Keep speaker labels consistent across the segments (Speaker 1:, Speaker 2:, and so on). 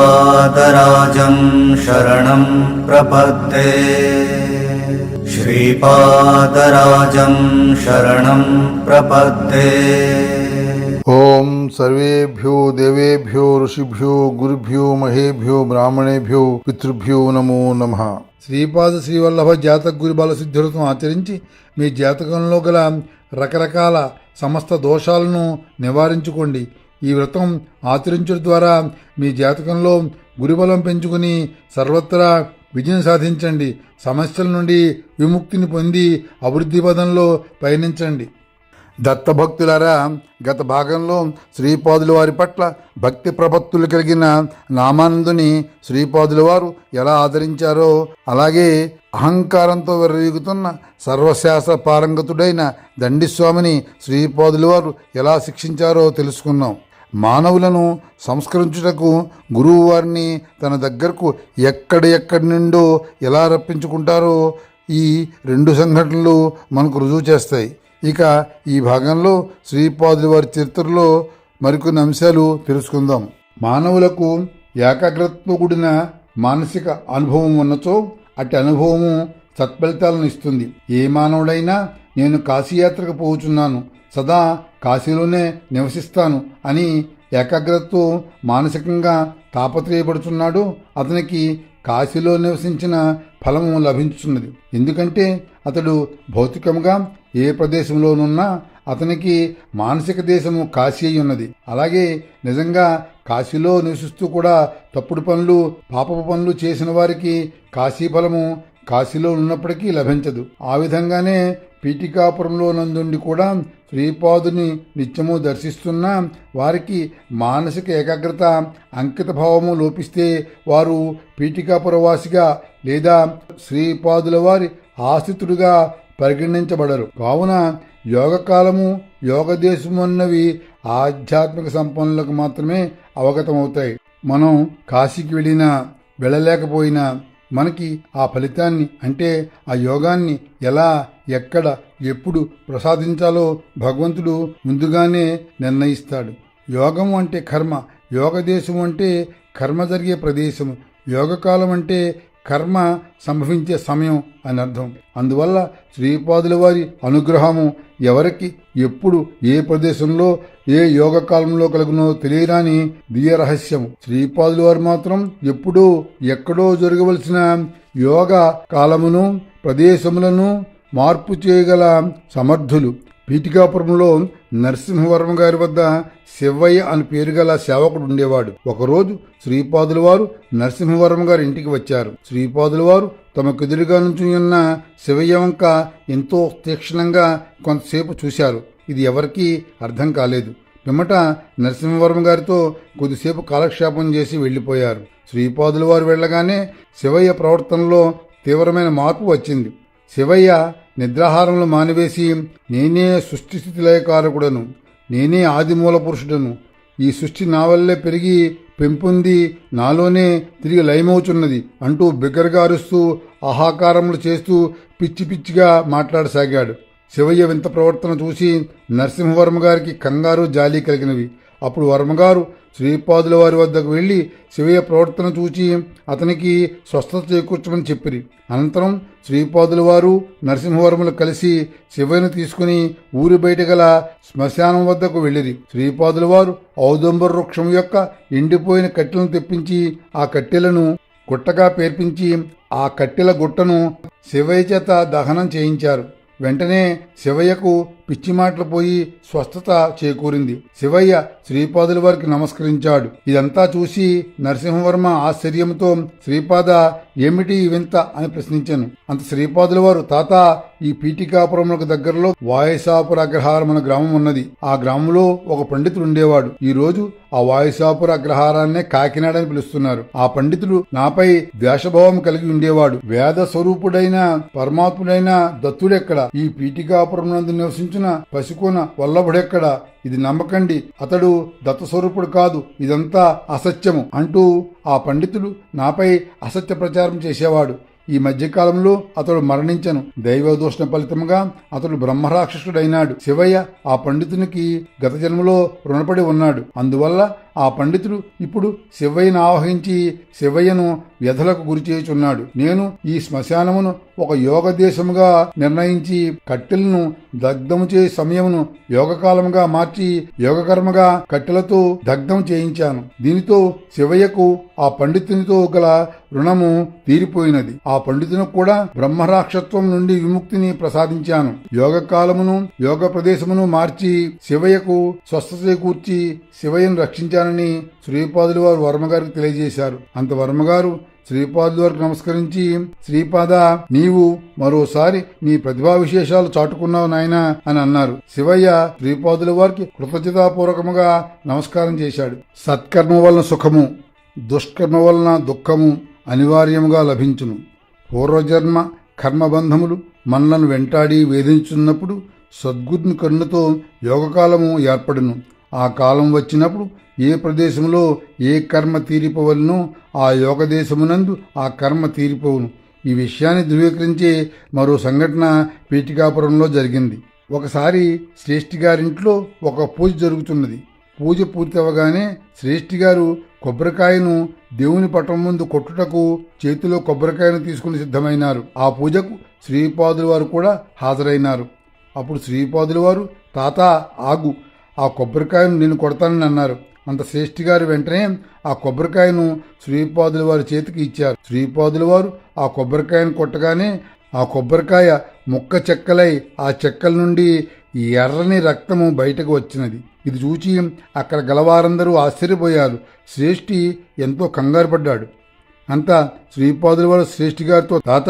Speaker 1: श्रीपादराजं शरणं प्रपद्ये श्रीपादराजं शरणं प्रपद्ये
Speaker 2: ఓం సర్వేభ్యో దేవేభ్యో ఋషిభ్యో గురుభ్యో మహేభ్యో బ్రాహ్మణేభ్యో పితృభ్యో నమో నమ శ్రీపాద శ్రీవల్లభ జాతక గురి బల సిద్ధిరతం ఆచరించి మీ జాతకంలో గల రకరకాల సమస్త దోషాలను నివారించుకోండి ఈ వ్రతం ఆచరించడం ద్వారా మీ జాతకంలో గురిబలం పెంచుకుని సర్వత్రా విజయం సాధించండి. సమస్యల నుండి విముక్తిని పొంది అభివృద్ధి పదంలో పయనించండి. దత్తభక్తులారా గత భాగంలో శ్రీపాదుల వారి పట్ల భక్తి ప్రపత్తులు కలిగిన నామానందుని శ్రీపాదుల వారు ఎలా ఆదరించారో అలాగే అహంకారంతో విర్రవీగుతున్న సర్వశాస్త్ర పారంగతుడైన దండిస్వామిని శ్రీపాదుల వారు ఎలా శిక్షించారో తెలుసుకున్నాం మానవులను సంస్కరించుటకు గురువు వారిని తన దగ్గరకు ఎక్కడ ఎక్కడి నుండో ఎలా రప్పించుకుంటారో ఈ రెండు సంఘటనలు మనకు రుజువు చేస్తాయి. ఇక ఈ భాగంలో శ్రీపాదుల వారి చరిత్రలో మరికొన్ని అంశాలు తెలుసుకుందాం. మానవులకు ఏకాగ్రతతో కూడిన మానసిక అనుభవం ఉన్నచో అటు అనుభవము సత్ఫలితాలను ఇస్తుంది. ఏ మానవుడైనా నేను కాశీయాత్రకు పోచున్నాను సదా కాశీలోనే నివసిస్తాను అని ఏకాగ్రతతో మానసికంగా తాపత్రయపడుతున్నాడు అతనికి కాశీలో నివసించిన ఫలము లభించుతున్నది ఎందుకంటే అతడు భౌతికంగా ఏ ప్రదేశంలోనున్నా అతనికి మానసిక దేశము కాశీ అయి ఉన్నది. అలాగే నిజంగా కాశీలో నివసిస్తూ కూడా తప్పుడు పనులు పాపపు పనులు చేసిన వారికి కాశీ ఫలము కాశీలో ఉన్నప్పటికీ లభించదు. ఆ విధంగానే పీఠికాపురంలో నందుండి కూడా శ్రీపాదుని నిత్యము దర్శిస్తున్న వారికి మానసిక ఏకాగ్రత అంకిత భావము లోపిస్తే వారు పీఠికాపురవాసిగా లేదా శ్రీపాదుల వారి ఆశ్రితుడుగా పరిగణించబడరు. కావున యోగకాలము యోగదేశము అన్నవి ఆధ్యాత్మిక సంపన్నులకు మాత్రమే అవగతమవుతాయి. మనం కాశీకి వెళ్ళినా వెళ్ళలేకపోయినా మనకి ఆ ఫలితాన్ని అంటే ఆ యోగాన్ని ఎలా ఎక్కడ ఎప్పుడు ప్రసాదించాలో భగవంతుడు ముందుగానే నిర్ణయిస్తాడు. యోగం అంటే కర్మ యోగదేశం అంటే కర్మ జరిగే ప్రదేశం యోగకాలం అంటే కర్మ సంభవించే సమయం అని అర్థం. అందువల్ల శ్రీపాదుల వారి అనుగ్రహము ఎవరికి ఎప్పుడు ఏ ప్రదేశంలో ఏ యోగ కాలంలో కలుగునో తెలియరాని దివ్య రహస్యము శ్రీపాదుల వారు మాత్రం ఎప్పుడూ ఎక్కడో జరగవలసిన యోగ కాలమును ప్రదేశములను మార్పు చేయగల సమర్థులు. పీఠికాపురంలో నరసింహవర్మ గారి వద్ద శివయ్య అని పేరు గల సేవకుడు ఉండేవాడు. ఒకరోజు శ్రీపాదుల వారు నరసింహవర్మ గారి ఇంటికి వచ్చారు. శ్రీపాదుల వారు తమకెదురుగా నుంచి ఉన్న శివయ్య వంక ఎంతో తీక్షణంగా కొంతసేపు చూశారు. ఇది ఎవరికీ అర్థం కాలేదు. పిమ్మట నరసింహవర్మ గారితో కొద్దిసేపు కాలక్షేపం చేసి వెళ్ళిపోయారు. శ్రీపాదుల వారు వెళ్ళగానే శివయ్య ప్రవర్తనలో తీవ్రమైన మార్పు వచ్చింది. శివయ్య నిద్రాహారంలో మానివేసి నేనే సృష్టి స్థితిలయకారకుడను నేనే ఆదిమూల పురుషుడను ఈ సృష్టి నా వల్లే పెరిగి పెంపొంది నాలోనే తిరిగి లయమవుచున్నది అంటూ బిగ్గరగా అరుస్తూ ఆహాకారములు చేస్తూ పిచ్చి పిచ్చిగా మాట్లాడసాగాడు. శివయ్య వింత ప్రవర్తన చూసి నరసింహవర్మ గారికి కంగారు జాలి కలిగినవి. అప్పుడు వర్మగారు శ్రీపాదుల వారి వద్దకు వెళ్ళి శివయ్య ప్రవర్తన చూచి అతనికి స్వస్థత చేకూర్చమని చెప్పిరి. అనంతరం శ్రీపాదుల వారు నరసింహవర్మలు కలిసి శివయ్యను తీసుకుని ఊరి బయట గల శ్మశానం వద్దకు వెళ్ళిరి. శ్రీపాదుల వారు ఔదంబర వృక్షం యొక్క ఎండిపోయిన కట్టెలను తెప్పించి ఆ కట్టెలను గుట్టగా పేర్పించి ఆ కట్టెల గుట్టను శివయ్య చేత దహనం చేయించారు. వెంటనే శివయ్యకు పిచ్చి మాటలు పోయి స్వస్థత చేకూరింది. శివయ్య శ్రీపాదుల వారికి నమస్కరించాడు. ఇదంతా చూసి నరసింహవర్మ ఆశ్చర్యంతో శ్రీపాద ఏమిటి వింత? అని ప్రశ్నించాను. అంత శ్రీపాదుల వారు తాత ఈ పీఠికాపురములకు దగ్గరలో వాయసాపుర అగ్రహారం అనే గ్రామం ఉన్నది. ఆ గ్రామంలో ఒక పండితుడు ఉండేవాడు. ఈ రోజు ఆ వాయుసాపుర అగ్రహారాన్నే కాకినాడ అని పిలుస్తున్నారు. ఆ పండితుడు నాపై ద్వేషభావం కలిగి ఉండేవాడు. వేద స్వరూపుడైన పరమాత్ముడైన దత్తుడెక్కడ? ఈ పీఠికాపురం నందు చూచిన పసికోన వల్లభుడెక్కడ? ఇది నమ్మకండి. అతడు దత్తస్వరూపుడు కాదు. ఇదంతా అసత్యము అంటూ ఆ పండితుడు నాపై అసత్య ప్రచారం చేసేవాడు. ఈ మధ్యకాలంలో అతడు మరణించను. దైవదూషణ ఫలితముగా అతడు బ్రహ్మరాక్షసుడైనాడు. శివయ్య ఆ పండితునికి గత జన్మలో రుణపడి ఉన్నాడు. అందువల్ల ఆ పండితుడు ఇప్పుడు శివయ్యను ఆవహించి శివయ్యను వ్యధలకు గురిచేయుచున్నాడు నేను ఈ శ్మశానమును ఒక యోగ దేశముగా నిర్ణయించి కట్టెలను దగ్ధము చే సమయమును యోగకాలముగా మార్చి యోగకర్మగా కట్టెలతో దగ్ధం చేయించాను. దీనితో శివయ్యకు ఆ పండితునితో గల రుణము తీరిపోయినది. ఆ పండితునికి కూడా బ్రహ్మరాక్షత్వం నుండి విముక్తిని ప్రసాదించాను. యోగ కాలమును యోగ ప్రదేశమును మార్చి శివయ్యకు స్వస్థత చేకూర్చి శివయ్యను రక్షించానని శ్రీపాదులు వారు వర్మగారికి తెలియజేశారు. అంత వర్మగారు శ్రీపాదులు వారికి నమస్కరించి శ్రీపాద నీవు మరోసారి నీ ప్రతిభా విశేషాలు చాటుకున్నావు నాయనా అని అన్నారు. శివయ్య శ్రీపాదుల వారికి కృతజ్ఞతాపూర్వకముగా నమస్కారం చేశాడు. సత్కర్మ వలన సుఖము దుష్కర్మ వలన దుఃఖము అనివార్యముగా లభించును. పూర్వజన్మ కర్మబంధములు మనలను వెంటాడి వేధించున్నప్పుడు సద్గురుని కన్నుతో యోగకాలము ఏర్పడును. ఆ కాలం వచ్చినప్పుడు ఏ ప్రదేశంలో ఏ కర్మ తీరిపోవలనో ఆ యోగదేశమునందు ఆ కర్మ తీరిపోవును. ఈ విషయాన్ని ధృవీకరించే మరో సంఘటన పీఠికాపురంలో జరిగింది. ఒకసారి శ్రేష్ఠి గారింట్లో ఒక పూజ జరుగుతున్నది. పూజ పూర్తి అవ్వగానే శ్రేష్ఠి గారు కొబ్బరికాయను దేవుని పటం ముందు కొట్టుటకు చేతిలో కొబ్బరికాయను తీసుకుని సిద్ధమైనారు. ఆ పూజకు శ్రీపాదుల వారు కూడా హాజరైనారు. అప్పుడు శ్రీపాదుల వారు తాత ఆగు. ఆ కొబ్బరికాయను నేను కొడతానని అన్నారు. అంత శ్రేష్ఠి గారు వెంటనే ఆ కొబ్బరికాయను శ్రీపాదుల వారి చేతికి ఇచ్చారు. శ్రీపాదుల వారు ఆ కొబ్బరికాయను కొట్టగానే ఆ కొబ్బరికాయ ముక్క చెక్కలై ఆ చెక్కల నుండి ఎర్రని రక్తము బయటకు వచ్చినది. ఇది చూచి అక్కడ గలవారందరూ ఆశ్చర్యపోయారు. శ్రేష్ఠి ఎంతో కంగారు పడ్డాడు. అంతా శ్రీపాదుల వారు శ్రేష్ఠి గారితో తాత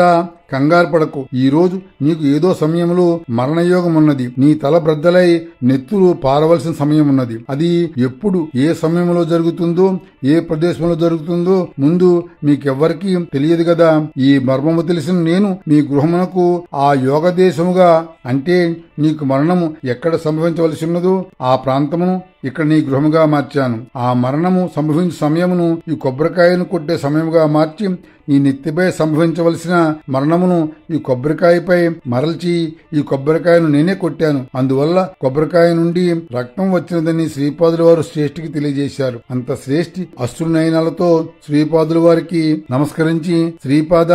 Speaker 2: కంగారు పడకు. ఈ రోజు నీకు ఏదో సమయంలో మరణయోగం ఉన్నది. నీ తల బ్రద్దలై నెత్తులు పారవలసిన సమయం ఉన్నది. అది ఎప్పుడు ఏ సమయంలో జరుగుతుందో ఏ ప్రదేశంలో జరుగుతుందో ముందు మీకెవ్వరికీ తెలియదు కదా. ఈ మర్మము తెలిసిన నేను మీ గృహమునకు ఆ యోగ దేశముగా అంటే నీకు మరణము ఎక్కడ సంభవించవలసి ఉన్నదో ఆ ప్రాంతమును ఇక్కడ నీ గృహముగా మార్చాను. ఆ మరణము సంభవించే సమయమును ఈ కొబ్బరికాయను కొట్టే సమయముగా మార్చి ఈ నెత్తిపై సంభవించవలసిన మరణమును ఈ కొబ్బరికాయపై మరల్చి ఈ కొబ్బరికాయను నేనే కొట్టాను. అందువల్ల కొబ్బరికాయ నుండి రక్తం వచ్చినదని శ్రీపాదుల వారు శ్రేష్ఠికి తెలియజేశారు. అంత శ్రేష్ఠి అశ్రునయనాలతో శ్రీపాదుల వారికి నమస్కరించి శ్రీపాద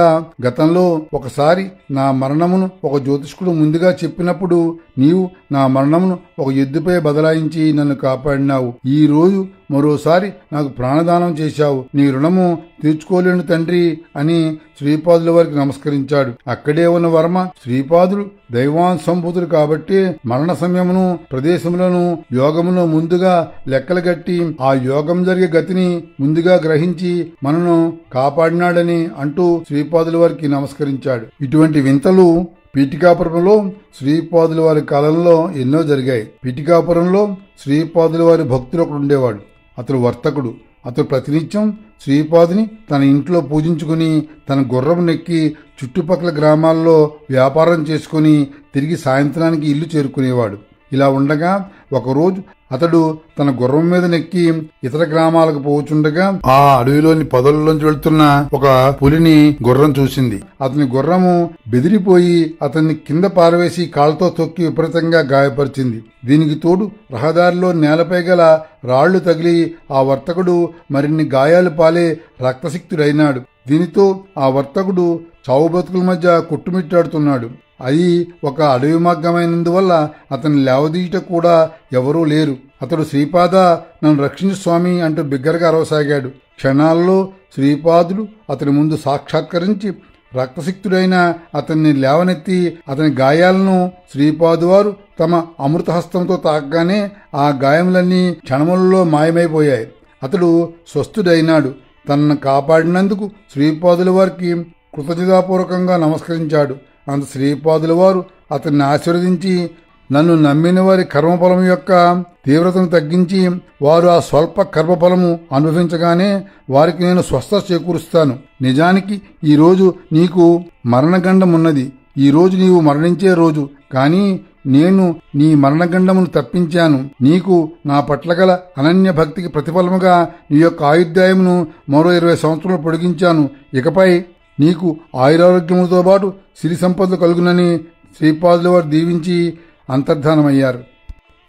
Speaker 2: గతంలో ఒకసారి నా మరణమును ఒక జ్యోతిష్కుడు ముందుగా చెప్పినప్పుడు నీవు నా మరణమును ఒక ఎద్దుపై బదలాయించి నన్ను కాపాడినావు. ఈ రోజు మరోసారి నాకు ప్రాణదానం చేశావు. నీ రుణము తీర్చుకోలేను తండ్రి అని శ్రీపాదుల వారికి నమస్కరించాడు. అక్కడే ఉన్న వర్మ శ్రీపాదులు దైవాన్ సంభూతులు కాబట్టి మరణ సమయమును ప్రదేశములను యోగమును ముందుగా లెక్కలు గట్టి ఆ యోగం జరిగే గతిని ముందుగా గ్రహించి మనను కాపాడినాడని అంటూ శ్రీపాదుల వారికి నమస్కరించాడు. ఇటువంటి వింతలు పీఠికాపురంలో శ్రీపాదుల వారి కాలంలో ఎన్నో జరిగాయి. పీఠికాపురంలో శ్రీపాదుల వారి భక్తులు ఒకడు ఉండేవాడు. అతడు వర్తకుడు. అతడు ప్రతినిత్యం శ్రీపాదుని తన ఇంట్లో పూజించుకుని తన గుర్రం నెక్కి చుట్టుపక్కల గ్రామాల్లో వ్యాపారం చేసుకుని తిరిగి సాయంత్రానికి ఇల్లు చేరుకునేవాడు. ఇలా ఉండగా ఒకరోజు అతడు తన గుర్రం మీద నెక్కి ఇతర గ్రామాలకు పోచుండగా ఆ అడవిలోని పొదల్లోంచి వెళ్తున్న ఒక పులిని గుర్రం చూసింది. అతని గుర్రము బెదిరిపోయి అతన్ని కింద పారవేసి కాళ్ళతో తొక్కి విపరీతంగా గాయపరిచింది. దీనికి తోడు రహదారిలో నేలపై గల రాళ్ళు తగిలి ఆ వర్తకుడు మరిన్ని గాయాలు పాలే రక్తసిక్తుడైనాడు. దీనితో ఆ వర్తకుడు చావు బతుకుల మధ్య కొట్టుమిట్టాడుతున్నాడు. అది ఒక అడవి మార్గమైనందువల్ల అతన్ని లేవదీయట కూడా ఎవరూ లేరు. అతడు శ్రీపాద నన్ను రక్షించు స్వామి అంటూ బిగ్గరగా అరవసాగాడు. క్షణాల్లో శ్రీపాదులు అతని ముందు సాక్షాత్కరించి రక్తసిక్తుడైన అతన్ని లేవనెత్తి అతని గాయాలను శ్రీపాదువారు తమ అమృతహస్తంతో తాకగానే ఆ గాయములన్నీ క్షణములలో మాయమైపోయాయి. అతడు స్వస్థుడైనాడు. తనను కాపాడినందుకు శ్రీపాదుల వారికి కృతజ్ఞతాపూర్వకంగా నమస్కరించాడు. అంత శ్రీపాదుల వారు అతన్ని ఆశీర్వదించి నన్ను నమ్మిన వారి కర్మఫలం యొక్క తీవ్రతను తగ్గించి వారు ఆ స్వల్ప కర్మఫలము అనుభవించగానే వారికి నేను స్వస్థ చేకూరుస్తాను. నిజానికి ఈరోజు నీకు మరణగండం ఉన్నది ఈ రోజు నీవు మరణించే రోజు. కానీ నేను నీ మరణగండమును తప్పించాను. నీకు నా పట్ల గల అనన్య భక్తికి ప్రతిఫలముగా నీ యొక్క ఆయుర్దాయమును మరో ఇరవై సంవత్సరాలు పొడిగించాను. ఇకపై నీకు ఆయురారోగ్యములతో పాటు సిరి సంపదలు కలుగునని శ్రీపాదుల వారు దీవించి అంతర్ధానమయ్యారు.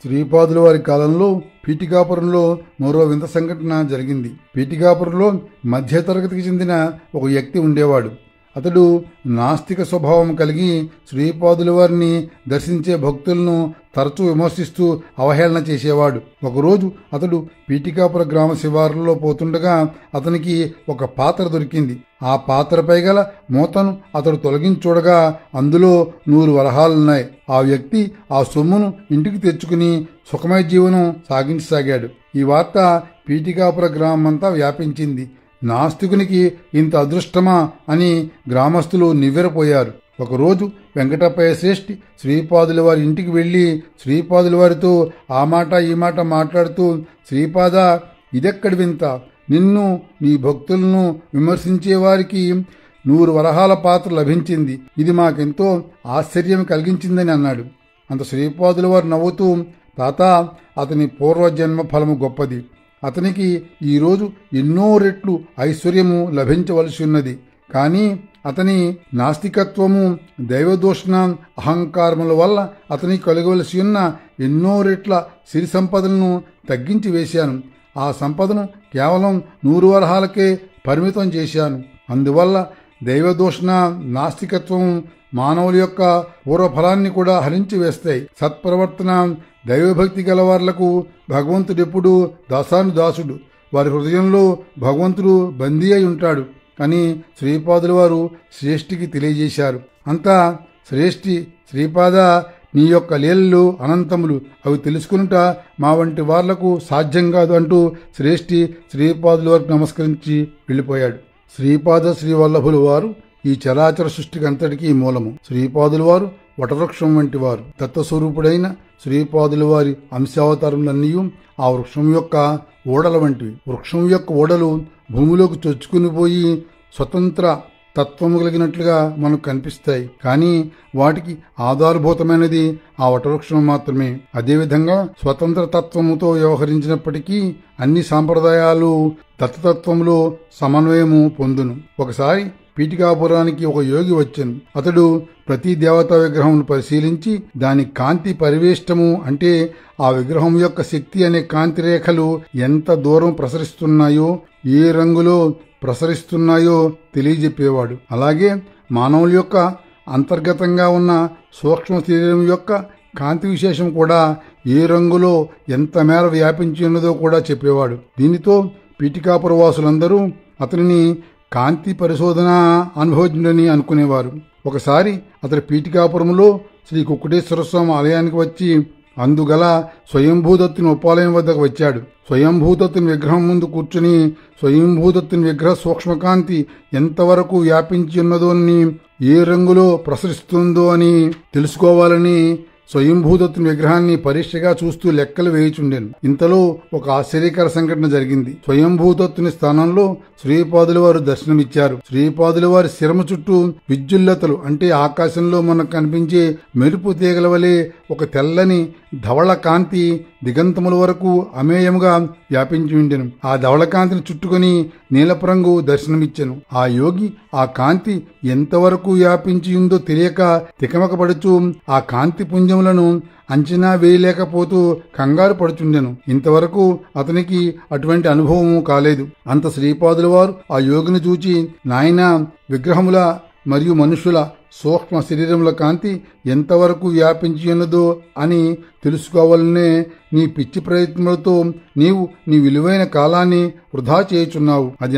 Speaker 2: శ్రీపాదుల వారి కాలంలో పీఠికాపురంలో మరో వింత సంఘటన జరిగింది. పీఠికాపురంలో మధ్యతరగతికి చెందిన ఒక వ్యక్తి ఉండేవాడు. అతడు నాస్తిక స్వభావం కలిగి శ్రీపాదుల వారిని దర్శించే భక్తులను తరచూ విమర్శిస్తూ అవహేళన చేసేవాడు. ఒకరోజు అతడు పీటికాపుర గ్రామ శివారులో పోతుండగా అతనికి ఒక పాత్ర దొరికింది. ఆ పాత్రపై గల మూతను అతడు తొలగించి చూడగా అందులో నూరు వరహాలున్నాయి. ఆ వ్యక్తి ఆ సొమ్మును ఇంటికి తెచ్చుకుని సుఖమయ జీవనం సాగించసాగాడు. ఈ వార్త పీఠికాపుర గ్రామమంతా వ్యాపించింది. నాస్తికునికి ఇంత అదృష్టమా అని గ్రామస్తులు నివ్వెరపోయారు. ఒకరోజు వెంకటప్పయ్య శ్రేష్ఠి శ్రీపాదుల వారి ఇంటికి వెళ్ళి శ్రీపాదుల వారితో ఆ మాట ఈ మాట మాట్లాడుతూ శ్రీపాద ఇదెక్కడి వింత? నిన్ను నీ భక్తులను విమర్శించే వారికి నూరు వరహాల పాత్ర లభించింది. ఇది మాకెంతో ఆశ్చర్యం కలిగించిందని అన్నాడు. అంత శ్రీపాదుల వారు నవ్వుతూ తాత అతని పూర్వజన్మ ఫలము గొప్పది. అతనికి ఈరోజు ఎన్నో రెట్లు ఐశ్వర్యము లభించవలసి ఉన్నది. కానీ అతని నాస్తికత్వము దైవదూషణ అహంకారముల వల్ల అతనికి కలగవలసి ఉన్న ఎన్నో రెట్ల సిరి సంపదలను తగ్గించి వేశాను. ఆ సంపదను కేవలం నూరు వరహాలకే పరిమితం చేశాను. అందువల్ల దైవదూషణ నాస్తికత్వం మానవుల యొక్క పూర్వఫలాన్ని కూడా హరించి వేస్తాయి. సత్ప్రవర్తన దైవభక్తి గలవార్లకు భగవంతుడెప్పుడు దాసాను దాసుడు వారి హృదయంలో భగవంతుడు బందీ అయి ఉంటాడు. అని శ్రీపాదుల వారు శ్రేష్ఠికి తెలియజేశారు. అంతా శ్రేష్ఠి శ్రీపాద నీ యొక్క లీలలు అనంతములు. అవి తెలుసుకునుట మా వంటి వార్లకు సాధ్యం కాదు అంటూ శ్రేష్ఠి శ్రీపాదుల వారికి నమస్కరించి వెళ్ళిపోయాడు. శ్రీపాద శ్రీవల్లభులు వారు ఈ చరాచర సృష్టికి అంతటికీ మూలము. శ్రీపాదుల వారు వటవృక్షం వంటి వారు. దత్తస్వరూపుడైన శ్రీపాదుల వారి అంశావతారములన్నీ ఆ వృక్షం యొక్క ఓడల వంటివి. వృక్షం యొక్క ఓడలు భూమిలోకి చొచ్చుకుని పోయి స్వతంత్ర తత్వము కలిగినట్లుగా మనకు కనిపిస్తాయి. కానీ వాటికి ఆధారభూతమైనది ఆ వటవృక్షం మాత్రమే. అదేవిధంగా స్వతంత్ర తత్వముతో వ్యవహరించినప్పటికీ అన్ని సాంప్రదాయాలు దత్తతత్వంలో సమన్వయము పొందును. ఒకసారి పీఠికాపురానికి ఒక యోగి వచ్చాను అతడు ప్రతి దేవతా విగ్రహంను పరిశీలించి దాని కాంతి పరివేష్టము అంటే ఆ విగ్రహం యొక్క శక్తి అనే కాంతి రేఖలు ఎంత దూరం ప్రసరిస్తున్నాయో ఏ రంగులో ప్రసరిస్తున్నాయో తెలియజెప్పేవాడు. అలాగే మానవుల యొక్క అంతర్గతంగా ఉన్న సూక్ష్మ శరీరం యొక్క కాంతి విశేషం కూడా ఏ రంగులో ఎంత మేర వ్యాపించి ఉన్నదో కూడా చెప్పేవాడు. దీనితో పీఠికాపురవాసులందరూ అతనిని కాంతి పరిశోధన అనుభవజ్ఞుడని అనుకునేవారు. ఒకసారి అతడు పీఠికాపురంలో శ్రీ కుక్కుటేశ్వర స్వామి ఆలయానికి వచ్చి అందుగల స్వయంభూదత్తుని ఉపాలయం వద్దకు వచ్చాడు. స్వయంభూదత్తుని విగ్రహం ముందు కూర్చుని స్వయంభూదత్తుని విగ్రహ సూక్ష్మకాంతి ఎంతవరకు వ్యాపించి ఉన్నదో అని ఏ రంగులో ప్రసరిస్తుందో అని తెలుసుకోవాలని స్వయంభూదత్తుని విగ్రహాన్ని పరీక్షగా చూస్తూ లెక్కలు వేయుచుండెను. ఇంతలో ఒక ఆశ్చర్యకర సంఘటన జరిగింది. స్వయంభూదత్తుని స్థానంలో శ్రీపాదుల వారు దర్శనమిచ్చారు. శ్రీపాదుల వారి శిరమ చుట్టూ విద్యుల్లతలు అంటే ఆకాశంలో మనకు కనిపించే మెరుపు తీగల వలె ఒక తెల్లని ధవళ కాంతి దిగంతముల వరకు అమేయముగా వ్యాపించి ఉండెను ఆ ధవళకాంతిని చుట్టుకొని నీలపు రంగు దర్శనమిచ్చెను. ఆ యోగి ఆ కాంతి ఎంతవరకు వ్యాపించి ఉందో తెలియక తికమకపడుచు ఆ కాంతి పుంజములను అంచనా వేయలేకపోతూ కంగారు పడుచుండెను. ఇంతవరకు అతనికి అటువంటి అనుభవము కాలేదు. అంత శ్రీపాదుల వారు ఆ యోగిని చూచి నాయన విగ్రహముల మరియు మనుషుల సూక్ష్మ శరీరముల కాంతి ఎంతవరకు వ్యాపించి ఉన్నదో అని తెలుసుకోవాలనే నీ పిచ్చి ప్రయత్నములతో నీవు నీ విలువైన కాలాన్ని వృధా చేయుచున్నావు. అది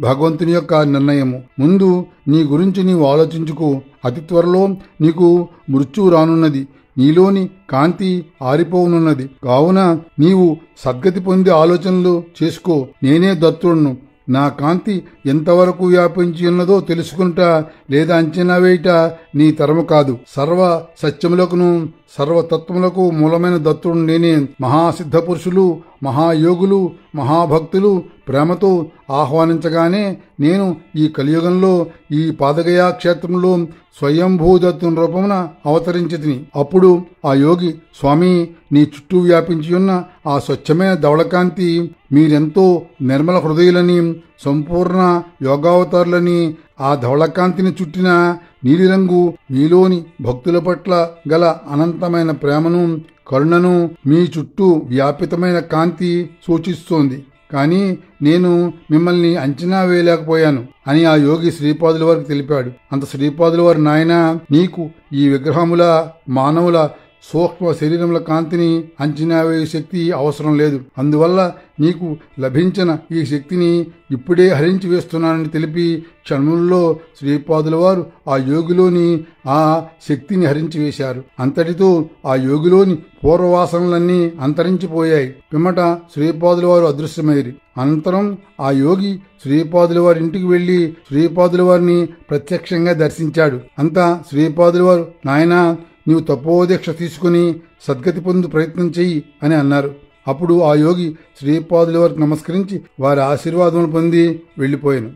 Speaker 2: భగవంతుని యొక్క నిర్ణయము. ముందు నీ గురించి నీవు ఆలోచించుకో. అతి త్వరలో నీకు మృత్యువు రానున్నది. నీలోని కాంతి ఆరిపోనున్నది. కావున నీవు సద్గతి పొంది ఆలోచనలు చేసుకో. నేనే దత్తుడును. నా కాంతి ఎంతవరకు వ్యాపించి ఉన్నదో తెలుసుకుంటా లేదా అంచనా వేయట నీ తరము కాదు. సర్వ సత్యములకును సర్వతత్వములకు మూలమైన దత్తుడు నేనే. మహాసిద్ధ పురుషులు మహాయోగులు మహాభక్తులు ప్రేమతో ఆహ్వానించగానే నేను ఈ కలియుగంలో ఈ పాదగయా క్షేత్రంలో స్వయంభూదత్తుని రూపమున అవతరించితిని. అప్పుడు ఆ యోగి స్వామి నీ చుట్టూ వ్యాపించి ఉన్న ఆ స్వచ్ఛమైన ధవళకాంతి మీరెంతో నిర్మల హృదయులని సంపూర్ణ యోగావతారులని ఆ ధవళకాంతిని చుట్టిన నీలిరంగు మీలోని భక్తుల పట్ల గల అనంతమైన ప్రేమను కరుణను మీ చుట్టూ వ్యాపితమైన కాంతి సూచిస్తోంది. కానీ నేను మిమ్మల్ని అంచనా వేయలేకపోయాను అని ఆ యోగి శ్రీపాదుల వారికి తెలిపాడు. అంత శ్రీపాదుల వారి నాయన నీకు ఈ విగ్రహముల మానవుల సూక్ష్మ శరీరముల కాంతిని అంచనా వేయు శక్తి అవసరం లేదు. అందువల్ల నీకు లభించిన ఈ శక్తిని ఇప్పుడే హరించి వేస్తున్నానని తెలిపి క్షణముల్లో శ్రీపాదుల వారు ఆ యోగిలోని ఆ శక్తిని హరించి వేశారు. అంతటితో ఆ యోగిలోని పూర్వవాసనలన్నీ అంతరించిపోయాయి. పిమ్మట శ్రీపాదుల వారు అదృశ్యమైరి అనంతరం ఆ యోగి శ్రీపాదుల వారి ఇంటికి వెళ్ళి శ్రీపాదుల వారిని ప్రత్యక్షంగా దర్శించాడు. అంతా శ్రీపాదుల వారు నాయనా నీవు తపోదీక్ష తీసుకుని సద్గతి పొందు ప్రయత్నం చెయ్యి అని అన్నారు. అప్పుడు ఆ యోగి శ్రీపాదుల వారికి నమస్కరించి వారి ఆశీర్వాదములు పొంది వెళ్ళిపోయాను.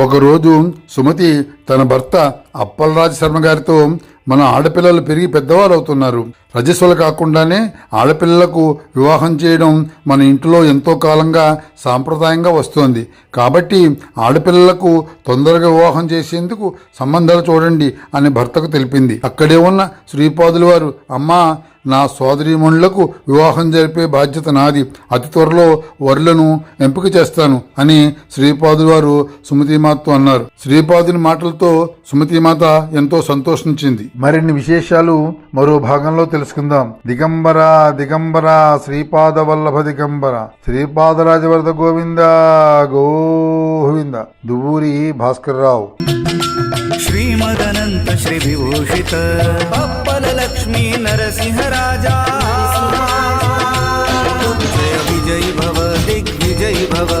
Speaker 2: ఒకరోజు సుమతి తన భర్త అప్పలరాజు శర్మ గారితో మన ఆడపిల్లలు పెరిగి పెద్దవారు అవుతున్నారు రజస్వులు కాకుండానే ఆడపిల్లలకు వివాహం చేయడం మన ఇంట్లో ఎంతో కాలంగా సాంప్రదాయంగా వస్తోంది. కాబట్టి ఆడపిల్లలకు తొందరగా వివాహం చేసేందుకు సంబంధాలు చూడండి అని భర్తకు తెలిపింది. అక్కడే ఉన్న శ్రీపాదుల వారు అమ్మా నా సోదరీమణులకు వివాహం జరిపే బాధ్యత నాది. అతి త్వరలో వరులను ఎంపిక చేస్తాను అని శ్రీపాదులు వారు సుమతిమాతతో అన్నారు. శ్రీపాదుని మాటలతో సుమతిమాత ఎంతో సంతోషించింది. మరిన్ని విశేషాలు మరో భాగంలో తెలుసుకుందాం. దిగంబర దిగంబర శ్రీపాద వల్లభ దిగంబర శ్రీపాదరాజవర్ధ గోవింద గోవింద దువూరి భాస్కర్రావు. శ్రీమదనంత
Speaker 1: శ్రీ విభూషిత అప్పల లక్ష్మీ నరసింహ नरसिंहराजा जय विजयी भव दिग्विजयी भव